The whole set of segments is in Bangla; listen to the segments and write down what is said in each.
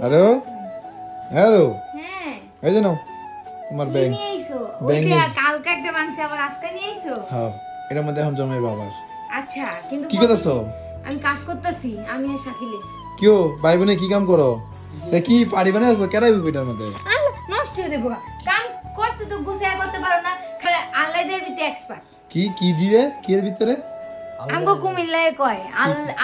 হ্যালো? হ্যালো? হ্যাঁ। এই যে নাও তোমার ব্যাংক ওইটা কালকে একটা মাংস আবার আজকে নিয়ে আইছো? হ্যাঁ এটার মধ্যে এখন জমাই বাবার আচ্ছা কিন্তু কি করতেছো? আমি কাজ করতেছি আমি আর শাকিলে। কিও ভাই বোনে কি কাম করো? এটা কি পারি বানাই আছো? কেডাই এটার মধ্যে? নষ্ট হয়ে দেবো কাম করতে তো গুছায় করতে পারো না খালি আল্লাহদের ভিতরে এক্সপার্ট কি কি দিয়ে? কি এর ভিতরে? আমগো কুমিল্লায় কয়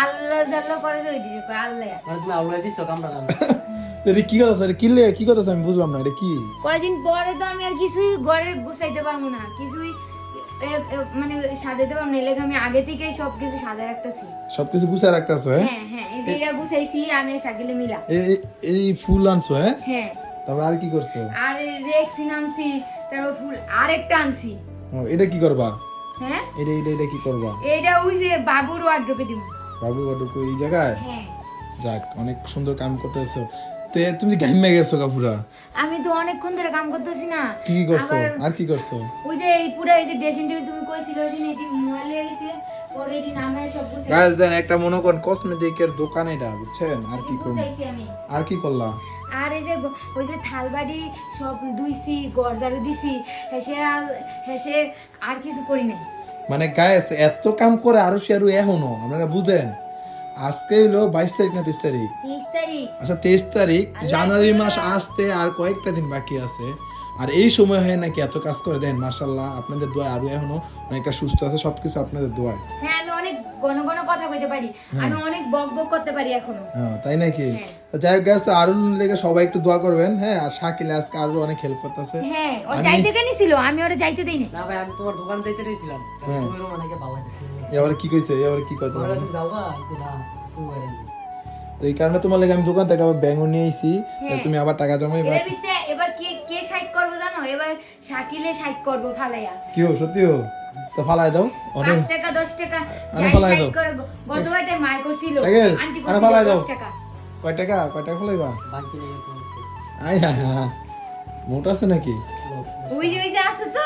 আল্লাহ জাল্লাহ করে যে ওই কয় আল্লাহ মানে তুমি আউলাই দিছো কামড়া কাম এটা কি কথা এটা কি কি কথা আমি বুঝলাম না এটা কি? কয়দিন পরে তো আমি আর কিছুই ঘরে গুছাইতে পারব না কিছুই এ- এ- মানে সাজাইতে পারব না এলাকা আমি আগে থেকেই সবকিছু সাজা রাখতেছি। সবকিছু গুছায় রাখতেছো হ্যাঁ? হ্যাঁ হ্যাঁ এই যে গুছাইছি আমি মিলা। এই- এই- এই ফুল আনছো হ্যাঁ? হ্যাঁ। তারপর আর কি করছ? আর রেক্সিন আনছি তারপর ফুল আরেকটা আনছি। এটা কি করবা? হ্যাঁ? এটা এটা এটা কি করবা? এইটা ওই যে বাবুর ওয়ার্ড্রপে দিব। বাবু বাটুকু এই জায়গায়? হ্যাঁ। যাক অনেক সুন্দর কাম করতেছো। তো তুমি গেছো কাপুরা আমি তো অনেকক্ষণ ধরে কাম করতেছি না। কি করছ? আর কি করছ? ওই যে এই পুরো এই যে ড্রেসিং টেবিল তুমি কইছিল ওই দিন এটি মোবাইল হয়ে গেছে পরে এটি নামে সব গুছাই গাইস দেন একটা মনে করেন কসমেটিকের দোকান এটা বুঝছেন? আর কি আমি। আর কি করলা? আর এই যে ওই যে থালবাড়ি সব ধুইছি গরজারু দিছি হেসে হেসে আর কিছু করি নাই। মানে গাইস এত কাম করে আরও সে আরও এখনও আপনারা বুঝেন। আজকে হলো বাইশ তারিখ না তেইশ তারিখ? আচ্ছা তেইশ তারিখ জানুয়ারি মাস আসতে আর কয়েকটা দিন বাকি আছে। আর এই সময় হয় নাকি এত কাজ করে? দেন মাসাল্লাহ আপনাদের দোয়া আরও এখনও অনেকটা সুস্থ আছে সবকিছু আপনাদের দোয়ায়। হ্যাঁ অনেক ঘন ঘন কথা কইতে পারি। আমি অনেক বক বক করতে পারি এখনও। হ্যাঁ তাই নাকি? হ্যাঁ। যাই হোক তো লেগে সবাই একটু দোয়া করবেন হ্যাঁ? আর শাকিল আজকে আরও অনেক হেল্প করতেছে। হ্যাঁ ও যাইতে কেন ছিল? আমি ওরা যাইতে দেই না ভাই আমি তোমার দোকান যাইতে রইছিলাম হ্যাঁ। তুমি অনেকে ভালো এবারে কি কইছে? এবারে কি কথা না? তো এই কারণে তোমার লেগে আমি দোকান থেকে আবার ব্যাঙ্গও নিয়ে আইছি হ্যাঁ। তুমি আবার টাকা জমাইবা। এর ভিতরে এবার কে কে সাইড করব জানো? এবার শাকিলে সাইড করব ফালাইয়া। কি হো সত্যি হো তো ফালাই দাও অনেক। পাঁচ টাকা দশ টাকা আরে ফালাই দাও। করে মার করছিল। আন্টি করছিল ফালাই দাও। দশ টাকা। কয় টাকা? কয় টাকা ফালাইবা? বাকি নেই আই হ্যাঁ মোট আছে নাকি? ওই যে ওই যে আছে তো।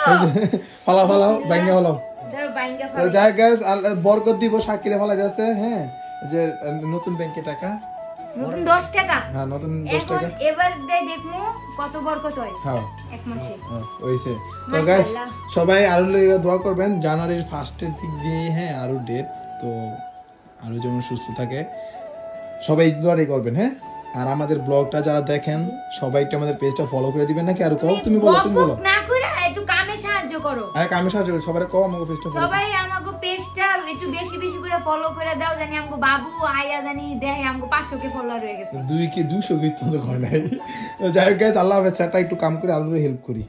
ফালা ফালাও ফালাও যাই গ্যাস বরকত দিব শাকিলে ফালাই যাচ্ছে হ্যাঁ? যে নতুন ব্যাংকে টাকা। নতুন দশ টাকা। হ্যাঁ নতুন দশ এখন টাকা। এবার দেয় দেখমু কত বর কত হয়? হ্যাঁ। এক মাসে। হ্যাঁ, হইছে তো গাইস সবাই আরও লেগে দোয়া করবেন জানুয়ারির ফার্স্টের দিক দিয়ে হ্যাঁ আরও ডেট তো আরও যেমন সুস্থ থাকে। সবাই দোয়ারই করবেন হ্যাঁ? আর আমাদের ব্লগটা যারা দেখেন সবাই একটু আমাদের পেজটা ফলো করে দিবেন নাকি? আর কও তুমি বলো তুমি বলো। না করো। আরে আমি সাহায্য করি সবাই কও আমাকে পেজটা সবাই আমাকে পেজটা একটু বেশি বেশি করে ফলো করে দাও জানি আমাকে বাবু আয়া জানি দেয় আমাকে পাঁচশো কে ফলোয়ার হয়ে গেছে। দুই কি কে তো হয় নাই। যাই হোক গাইস আল্লাহ হাফেজ একটা একটু কাম করে আরও হেল্প করি।